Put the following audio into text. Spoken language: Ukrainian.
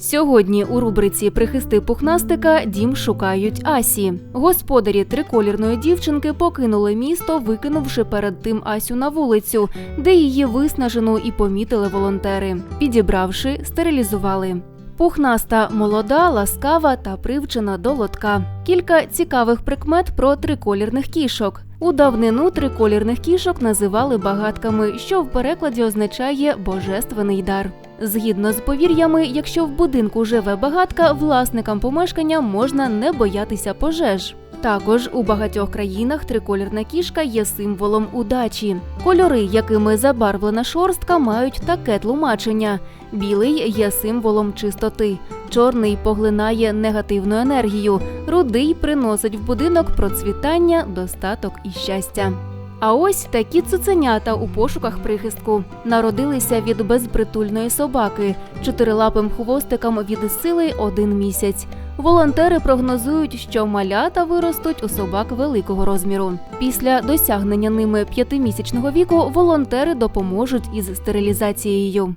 Сьогодні у рубриці Прихисти пухнастика дім шукають Асі. Господарі триколірної дівчинки покинули місто, викинувши перед тим Асю на вулицю, де її виснажену і помітили волонтери. Підібравши, стерилізували. Пухнаста молода, ласкава та привчена до лотка. Кілька цікавих прикмет про триколірних кішок. У давнину триколірних кішок називали багатками, що в перекладі означає божественний дар. Згідно з повір'ями, якщо в будинку живе багатка, власникам помешкання можна не боятися пожеж. Також у багатьох країнах триколірна кішка є символом удачі. Кольори, якими забарвлена шорстка, мають таке тлумачення: білий є символом чистоти, чорний поглинає негативну енергію, рудий приносить в будинок процвітання, достаток і щастя. А ось такі цуценята у пошуках прихистку народилися від безпритульної собаки, чотирилапим хвостиком від сили один місяць. Волонтери прогнозують, що малята виростуть у собак великого розміру. Після досягнення ними п'ятимісячного віку волонтери допоможуть із стерилізацією.